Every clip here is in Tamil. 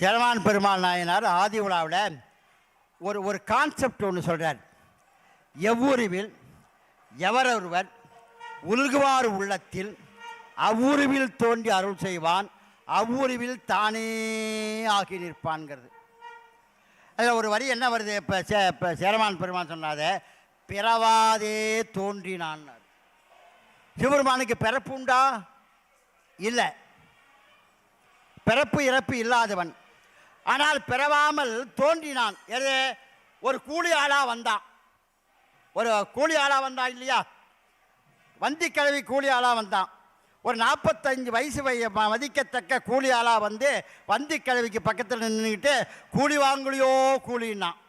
செலவான் பெருமாள் நாயனார் ஆதி உலாவில் ஒரு ஒரு கான்செப்ட் ஒன்று சொல்கிறார் எவ்வுருவில் எவரொருவர் உல்குவார் உள்ளத்தில் அவ்வுருவில் தோன்றி அருள் செய்வான் அவ்வுருவில் தானே ஆகி நிற்பான்கிறது அதில் ஒரு வரி என்ன வருது? இப்போ சே இப்போ சேரமான் பெருமான் சொன்னாத பிறவாதே தோன்றினான். சிவபெருமானுக்கு பிறப்பு உண்டா? இல்லை. பிறப்பு இறப்பு இல்லாதவன். ஆனால் பிறவாமல் தோன்றினான். எது? ஒரு கூலி ஆளாக வந்தான் ஒரு கூலி ஆளாக வந்தான் இல்லையா? வந்திக்கிழவி கூலி ஆளாக வந்தான் ஒரு நாற்பத்தஞ்சு வயசு வய ம- மதிக்கத்தக்க கூலி ஆளாக வந்து வந்திக்கிழவிக்கு பக்கத்தில் நின்றுக்கிட்டு கூலி வாங்கலையோ கூலின்னான்.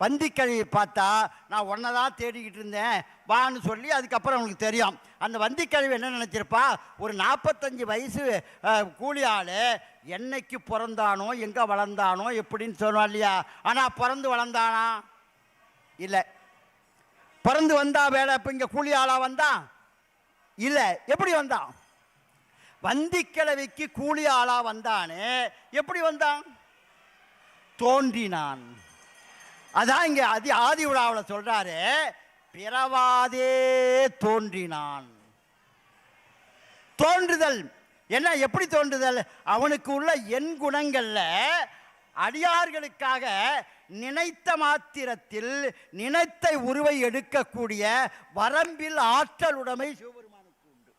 வந்திக்கழியை பார்த்தா நான் ஒன்றை தான் தேடிக்கிட்டு இருந்தேன் வான்னு சொல்லி அதுக்கப்புறம் அவனுக்கு தெரியும். அந்த வந்திக்கழிவு என்ன நினச்சிருப்பா? ஒரு நாற்பத்தஞ்சு வயசு கூலி ஆள் என்னைக்கு பிறந்தானோ எங்கே வளர்ந்தானோ எப்படின்னு சொன்னோம் இல்லையா? ஆனால் பிறந்து வளர்ந்தானா? இல்லை. பிறந்து வந்தா வேலை இப்போ இங்கே கூலி ஆளாக வந்தான் இல்லை. எப்படி வந்தான் வந்திக்கிழவிக்கு கூலி ஆளாக வந்தானே எப்படி வந்தான்? தோன்றினான். அதான் இங்க அதி ஆதி விழாவில் சொல்றாரு பிறவாதே தோன்றினான். தோன்றுதல். என்ன எப்படி தோன்றுதல்? அவனுக்கு உள்ள என் குணங்கள்ல அடியார்களுக்காக நினைத்த மாத்திரத்தில் நினைத்த உருவை எடுக்கக்கூடிய வரம்பில் ஆற்றல் உடைமை சிவபெருமானுக்கு உண்டு.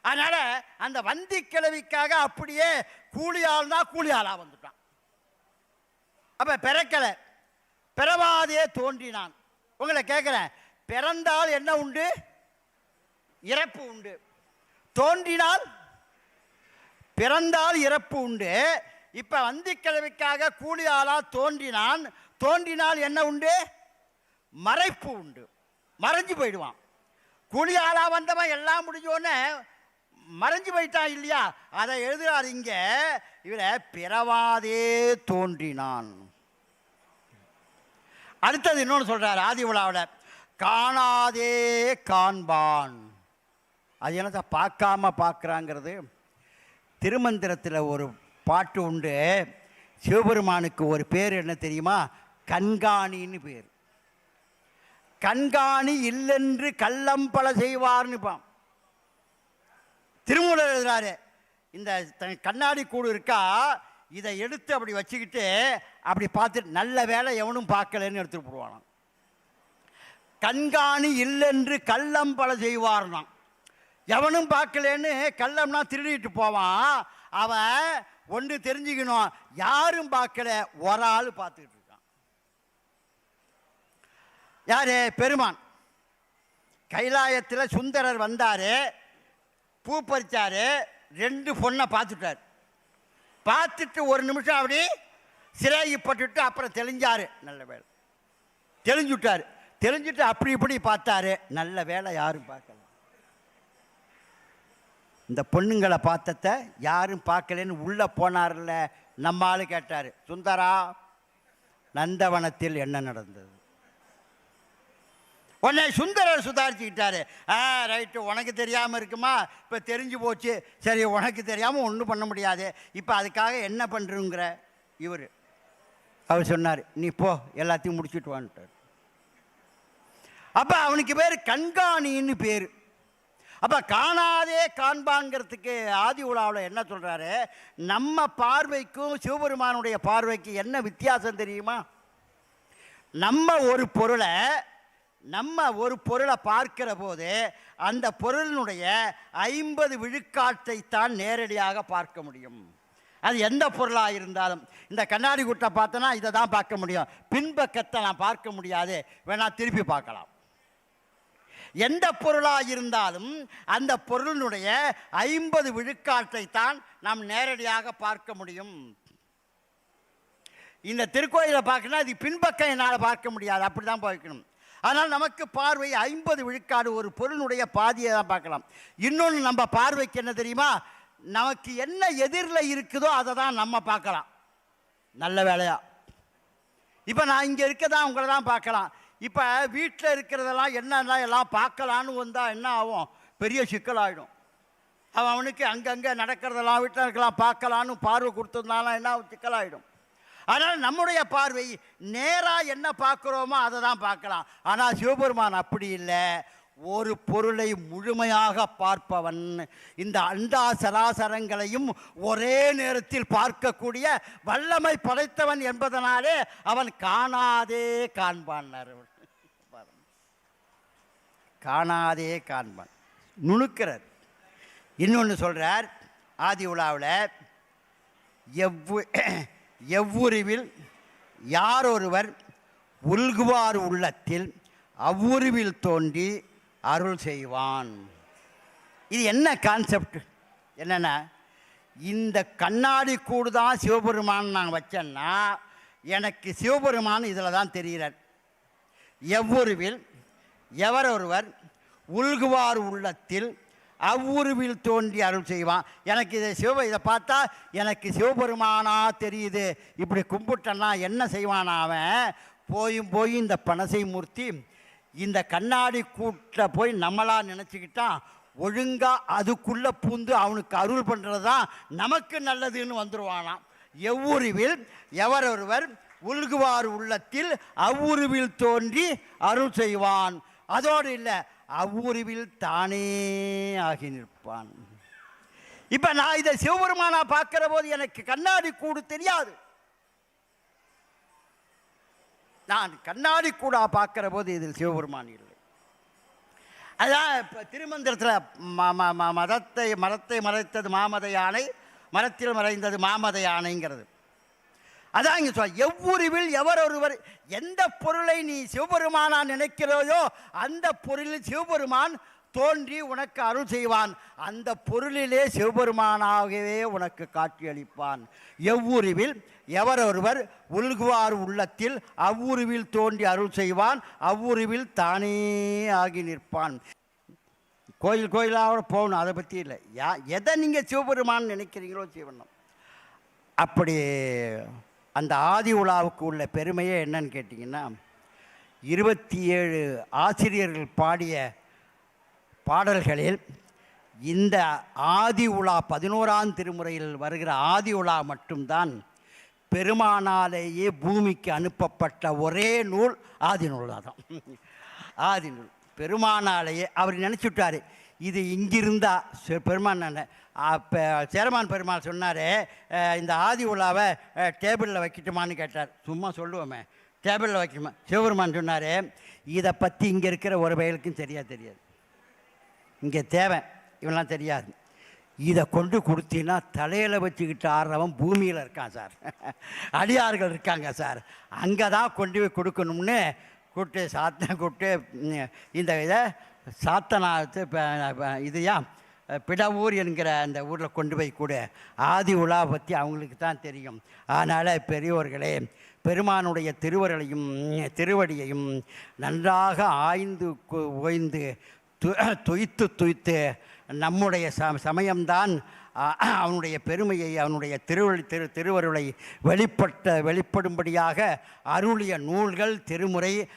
அதனால அந்த வந்தி கிழவிக்காக அப்படியே கூலியாள்னா கூலியாளா வந்துட்டான். அப்ப பிறக்கலை. பிறவாதே தோன்றினான். உங்களை கேட்குறேன் பிறந்தால் என்ன உண்டு? இறப்பு உண்டு. தோன்றினால் பிறந்தால் இறப்பு உண்டு. இப்போ வந்திக்கிழமைக்காக கூலி ஆளா தோன்றினான். தோன்றினால் என்ன உண்டு? மறைப்பு உண்டு. மறைஞ்சு போயிடுவான். கூலி ஆளா வந்தவன் எல்லாம் முடிஞ்சோடனே மறைஞ்சு போயிட்டான் இல்லையா? அதை எழுதுறாரு இங்கே. இவரை பிறவாதே தோன்றினான். அடுத்தது இன்னொன்று சொல்கிறார் ஆதி உலாவில் காணாதே காண்பான். அது என்னத்தை பார்க்காம பார்க்குறாங்கிறது. திருமந்திரத்தில் ஒரு பாட்டு உண்டு. சிவபெருமானுக்கு ஒரு பேர் என்ன தெரியுமா? கண்காணின்னு பேர். கண்காணி இல்லென்று கள்ளம் பல செய்வார்னு பாம். திருமூலர் எழுதுறாரு இந்த த- கண்ணாடி கூடு இருக்கா? இதை எடுத்து அப்படி வச்சுக்கிட்டு அப்படி பார்த்துட்டு நல்ல வேலை எவனும் பார்க்கலன்னு எடுத்துட்டு போடுவானாம். கண்காணி இல்லைன்று கள்ளம் பல செய்வார்னான் எவனும் பார்க்கலன்னு கள்ளம்னா திருடிட்டு போவான். அவன் ஒன்று தெரிஞ்சுக்கணும் யாரும் பார்க்கல ஒரு ஆள் பார்த்துக்கிட்டு இருக்கான். யாரு? பெருமான். கைலாயத்தில் சுந்தரர் வந்தார் பூ பறித்தார் ரெண்டு பொண்ணை பார்த்துட்டார். பார்த்துட்டு ஒரு நிமிஷம் அப்படி சிறைப்பட்டுட்டு அப்புறம் தெளிஞ்சார். நல்ல வேலை. தெளிஞ்சுட்டார். தெளிஞ்சுட்டு அப்படி இப்படி பார்த்தாரு. நல்ல வேலை யாரும் பார்க்கல. இந்த பொண்ணுங்களை பார்த்தத யாரும் பார்க்கலன்னு உள்ளே போனார்ல. நம்ம கேட்டார் சுந்தரா நந்தவனத்தில் என்ன நடந்தது? உடனே சுந்தரர் சுதாரிச்சுக்கிட்டாரு. ஆ ரைட்டு உனக்கு தெரியாமல் இருக்குமா? இப்போ தெரிஞ்சு போச்சு. சரி உனக்கு தெரியாமல் ஒன்றும் பண்ண முடியாது. இப்போ அதுக்காக என்ன பண்ணுறங்கிற இவர். அவர் சொன்னார் நீ போ எல்லாத்தையும் முடிச்சுட்டு வான்ட்டார். அப்போ அவனுக்கு பேர் கண்காணின்னு பேர். அப்போ காணாதே காண்பாங்கிறதுக்கு ஆதி உலாவில் என்ன சொல்கிறாரு நம்ம பார்வைக்கும் சிவபெருமானுடைய பார்வைக்கு என்ன வித்தியாசம் தெரியுமா? நம்ம ஒரு பொருளை நம்ம ஒரு பொருளை பார்க்கிற போது அந்த பொருளினுடைய ஐம்பது விழுக்காட்டை தான் நேரடியாக பார்க்க முடியும். அது எந்த பொருளாக இருந்தாலும் இந்த கண்ணாடி குட்டை பார்த்தனா இதை தான் பார்க்க முடியும். பின்பக்கத்தை நான் பார்க்க முடியாது. வேணா திருப்பி பார்க்கலாம். எந்த பொருளாக இருந்தாலும் அந்த பொருளினுடைய ஐம்பது விழுக்காட்டை தான் நாம் நேரடியாக பார்க்க முடியும். இந்த திருக்கோயிலை பார்க்கணும் அது பின்பக்கம் என்னால் பார்க்க முடியாது. அப்படி தான் பார்க்கணும் அதனால் நமக்கு பார்வை ஐம்பது விழுக்காடு ஒரு பொருளுடைய பாதியை தான் பார்க்கலாம். இன்னொன்று நம்ம பார்வைக்கு என்ன தெரியுமா? நமக்கு என்ன எதிரில் இருக்குதோ அதை தான் நம்ம பார்க்கலாம். நல்ல வேலையா? இப்போ நான் இங்கே இருக்க தான் உங்களை தான் பார்க்கலாம். இப்போ வீட்டில் இருக்கிறதெல்லாம் என்னென்ன எல்லாம் பார்க்கலான்னு வந்தால் என்ன ஆகும்? பெரிய சிக்கலாகிடும் அவன் அவனுக்கு அங்கங்கே நடக்கிறதெல்லாம் வீட்டில் இருக்கலாம் பார்க்கலான்னு பார்வை கொடுத்துருந்தாலும் என்ன சிக்கலாகிடும் அதனால் நம்முடைய பார்வை நேராக என்ன பார்க்குறோமோ அதை தான் பார்க்கலாம். ஆனால் சிவபெருமான் அப்படி இல்லை. ஒரு பொருளை முழுமையாக பார்ப்பவன். இந்த அண்டா சராசரங்களையும் ஒரே நேரத்தில் பார்க்கக்கூடிய வல்லமை படைத்தவன் என்பதனாலே அவன் காணாதே காண்பான் காணாதே காண்பான். நுணுக்கிறார். இன்னொன்று சொல்கிறார் ஆதி உலாவில் எவ்வு எவ்வுருவில் யாரொருவர் உல்குவார் உள்ளத்தில் அவ்வுருவில் தோன்றி அருள் செய்வான். இது என்ன கான்செப்ட் என்னென்னா இந்த கண்ணாடி கூடு தான் சிவபெருமான் நான் வச்சேன்னா எனக்கு சிவபெருமான் இதில் தான் தெரிகிறார். எவ்வுருவில் எவரொருவர் உள்குவார் உள்ளத்தில் அவ்வுருவில் தோன்றி அருள் செய்வான். எனக்கு இதை சிவ இதை பார்த்தா எனக்கு சிவபெருமானா தெரியுது. இப்படி கும்பிட்டன்னா என்ன செய்வான் அவன்? போயும் போய் இந்த பனசை மூர்த்தி இந்த கண்ணாடி கூட்ட போய் நம்மளாக நினச்சிக்கிட்டான் ஒழுங்காக அதுக்குள்ளே பூந்து அவனுக்கு அருள் பண்ணுறது தான் நமக்கு நல்லதுன்னு வந்துடுவானாம் எவ்வுருவில் எவரொருவர் உள்குவார் உள்ளத்தில் அவ்வுருவில் தோன்றி அருள் செய்வான். அதோடு இல்லை அவ்வுருவில் தானே ஆகி நிற்பான். இப்போ நான் இதை சிவபெருமானா பார்க்கிற போது எனக்கு கண்ணாடி கூடு தெரியாது. நான் கண்ணாடி கூடா பார்க்கிற போது இதில் சிவபெருமான் இல்லை. அதான் இப்போ திருமந்திரத்தில் ம ம- மதத்தை மரத்தை மறைத்தது மாமத யானை மரத்தில் மறைந்தது மாமத யானைங்கிறது அதான் இங்கே சொல் எவ்வுருவில் எவரொருவர் எந்த பொருளை நீ சிவபெருமானா நினைக்கிறாயோ அந்த பொருளில் சிவபெருமான் தோன்றி உனக்கு அருள் செய்வான். அந்த பொருளிலே சிவபெருமானாகவே உனக்கு காட்சியளிப்பான் எவ்வுருவில் எவரொருவர் உள்குவார் உள்ளத்தில் அவ்வுருவில் தோன்றி அருள் செய்வான் அவ்வுருவில் தானே ஆகி நிற்பான். கோயில் கோயிலாக போகணும் அதை பற்றி இல்லை. யா எதை நீங்கள் சிவபெருமான் நினைக்கிறீங்களோ செய்வணும் அப்படி அந்த ஆதி உலாவுக்கு உள்ள பெருமையே என்னன்னு கேட்டிங்கன்னா இருபத்தி ஏழு ஆசிரியர்கள் பாடிய பாடல்களில் இந்த ஆதி உலா பதினோராம் திருமுறையில் வருகிற ஆதி உலா மட்டும்தான் பெருமானாலேயே பூமிக்கு அனுப்பப்பட்ட ஒரே நூல் ஆதி நூல் தான் ஆதி நூல். பெருமானாலேயே அவர் நினச்சிவிட்டாரு இது இங்கிருந்தா சே- பெருமான் அப்போ சேரமான் பெருமாள் சொன்னார் இந்த ஆதி உலாவை டேபிளில் வைக்கட்டுமான்னு கேட்டார். சும்மா சொல்லுவோமே டேபிளில் வைக்கணுமா சிவபெருமான் சொன்னார் இதை பற்றி இங்கே இருக்கிற ஒரு வயலுக்கும் சரியாக தெரியாது. இங்கே தேவை இவெல்லாம் தெரியாது. இதை கொண்டு கொடுத்தீங்கன்னா தலையில் வச்சுக்கிட்டு ஆடுறவன் பூமியில் இருக்கான் சார். அடியார்கள் இருக்காங்க சார். அங்கே தான் கொண்டு போய் கொடுக்கணும்னு கூப்பிட்டு சாத்தனை கூப்பிட்டு இந்த இதை சாத்தனா இப்போ இதையா பிடவூர் என்கிற அந்த ஊரில் கொண்டு போய் கூட. ஆதி உலா பற்றி அவங்களுக்கு தான் தெரியும். அதனால் பெரியோர்களே பெருமானுடைய திருவருளையும் திருவடியையும் நன்றாக ஆய்ந்து கு- ஓய்ந்து து- துய்த்து துய்த்து நம்முடைய ச சமயம்தான் அவனுடைய பெருமையை அவனுடைய திருவழி திரு திருவருளை வெளிப்பட்ட வெளிப்படும்படியாக அருளிய நூல்கள் திருமுறை